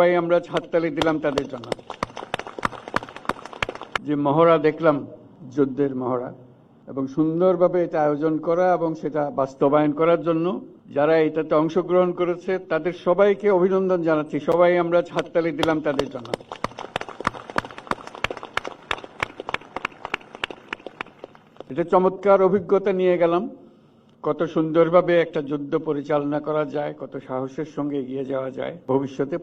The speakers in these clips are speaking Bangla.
সবাই আমরা হাততালি দিলাম তাদের জন্য। যে মহড়া দেখলাম, যুদ্ধের মহড়া, এবং সুন্দরভাবে এটা আয়োজন করা এবং সেটা বাস্তবায়ন করার জন্য যারা এটাতে অংশগ্রহণ করেছে, তাদের সবাইকে অভিনন্দন জানাচ্ছি। সবাই আমরা হাততালি দিলাম তাদের জন্য। এটা চমৎকার অভিজ্ঞতা নিয়ে গেলাম। কত সুন্দরভাবে একটা যুদ্ধ পরিচালনা করা যায়, কত সাহসের সঙ্গে এগিয়ে যাওয়া যায়। ভবিষ্যতে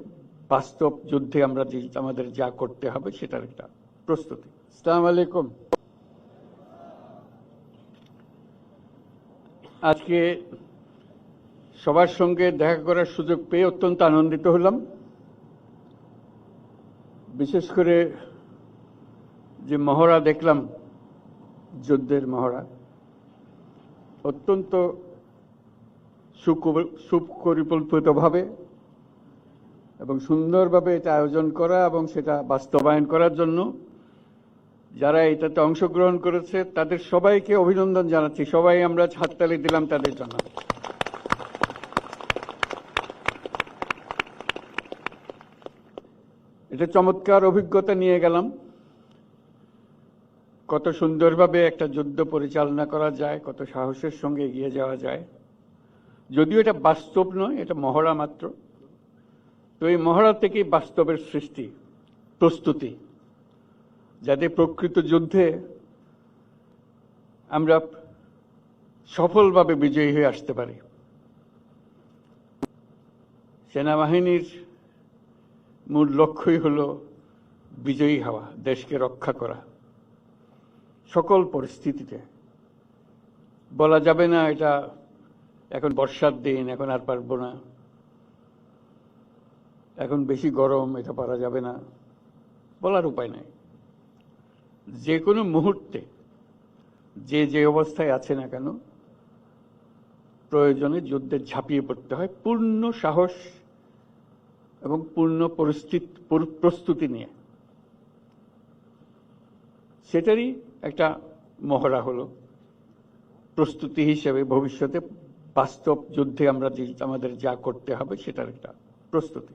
বাস্তব যুদ্ধে আমরা যে আমাদের যা করতে হবে সেটার একটা প্রস্তুতি। সালাম আলাইকুম। আজকে সবার সঙ্গে দেখা করার সুযোগ পেয়ে অত্যন্ত আনন্দিত হলাম। বিশেষ করে যে মহড়া দেখলাম যুদ্ধের মহড়া অত্যন্ত সুপরিকল্পিতভাবে এবং সুন্দরভাবে এটা আয়োজন করা এবং সেটা বাস্তবায়ন করার জন্য যারা এটাতে অংশগ্রহণ করেছে, তাদের সবাইকে অভিনন্দন জানাচ্ছি। সবাই আমরা হাততালি দিলাম তাদের জন্য। এটা চমৎকার অভিজ্ঞতা নিয়ে গেলাম। কত সুন্দরভাবে একটা যুদ্ধ পরিচালনা করা যায়, কত সাহসের সঙ্গে এগিয়ে যাওয়া যায়। যদিও এটা বাস্তব নয়, এটা মহড়া মাত্র। তো এই মহড়া থেকেই বাস্তবের সৃষ্টি, প্রস্তুতি। যাতে প্রকৃত যুদ্ধে আমরা সফলভাবে বিজয়ী হয়ে আসতে পারি। সেনাবাহিনীর মূল লক্ষ্যই হল বিজয়ী হওয়া, দেশকে রক্ষা করা। সকল পরিস্থিতিতে। বলা যাবে না এটা এখন বর্ষার দিন, এখন আর পারব না। এখন বেশি গরম, এটা পারা যাবে না, বলার উপায় নাই। যে কোনো মুহূর্তে, যে যে অবস্থায় আছে না কেন, প্রয়োজনে যুদ্ধে ঝাঁপিয়ে পড়তে হয় পূর্ণ সাহস এবং পূর্ণ পরিস্থিতি প্রস্তুতি নিয়ে। সেটারই একটা মহড়া হলো প্রস্তুতি হিসেবে ভবিষ্যতে বাস্তব যুদ্ধে আমরা আমাদের যা করতে হবে সেটার একটা প্রস্তুতি।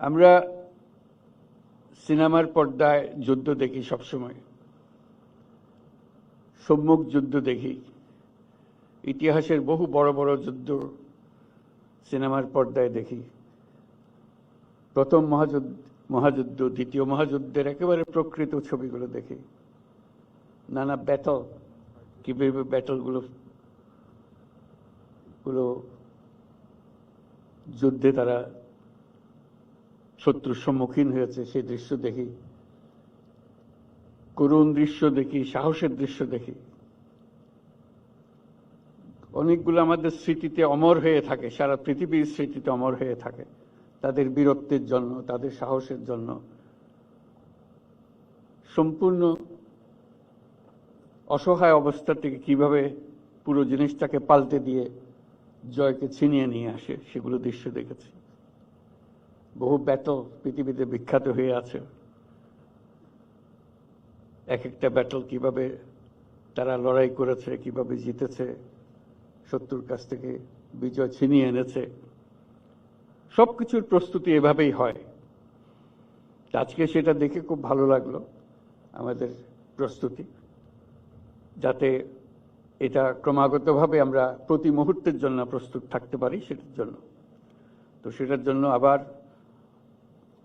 আমরা সিনেমার পর্দায় যুদ্ধ দেখি সবসময়। সম্মুখ যুদ্ধ দেখি। ইতিহাসের বহু বড় বড় যুদ্ধ সিনেমার পর্দায় দেখি। প্রথম মহাযুদ্ধ মহাযুদ্ধ, দ্বিতীয় মহাযুদ্ধের একেবারে প্রকৃত ছবিগুলো দেখি। নানা ব্যাটল কীভাবে ব্যাটলগুলো গুলো যুদ্ধে তারা শত্রুর সম্মুখীন হয়েছে, সেই দৃশ্য দেখি। করুণ দৃশ্য দেখি, সাহসের দৃশ্য দেখি। অনেকগুলো আমাদের স্মৃতিতে অমর হয়ে থাকে, সারা পৃথিবীর স্মৃতিতে অমর হয়ে থাকে। তাদের বীরত্বের জন্য, তাদের সাহসের জন্য। সম্পূর্ণ অসহায় অবস্থা থেকে কীভাবে পুরো জিনিসটাকে পাল্টে দিয়ে জয়কে ছিনিয়ে নিয়ে আসে, সেগুলো দৃশ্য দেখেছি। বহু ব্যাটল পৃথিবীতে বিখ্যাত হয়ে আছে। এক একটা ব্যাটল কীভাবে তারা লড়াই করেছে, কীভাবে জিতেছে, শত্রুর কাছ থেকে বিজয় ছিনিয়ে এনেছে সব কিছুর প্রস্তুতি এভাবেই হয়। আজকে সেটা দেখে খুব ভালো লাগল আমাদের প্রস্তুতি, যাতে এটা ক্রমাগতভাবে আমরা প্রতি মুহূর্তের জন্য প্রস্তুত থাকতে পারি সেটার জন্য। তো সেটার জন্য আবার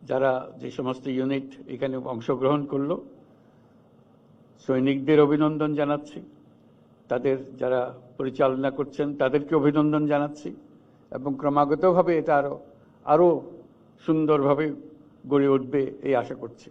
যারা যে সমস্ত ইউনিট এখানে অংশগ্রহণ করল, সৈনিকদের অভিনন্দন জানাচ্ছি। তাদের যারা পরিচালনা করছেন, তাদেরকে অভিনন্দন জানাচ্ছি এবং ক্রমাগতভাবে এটা আরও আরও সুন্দরভাবে গড়ে উঠবে এই আশা করছি।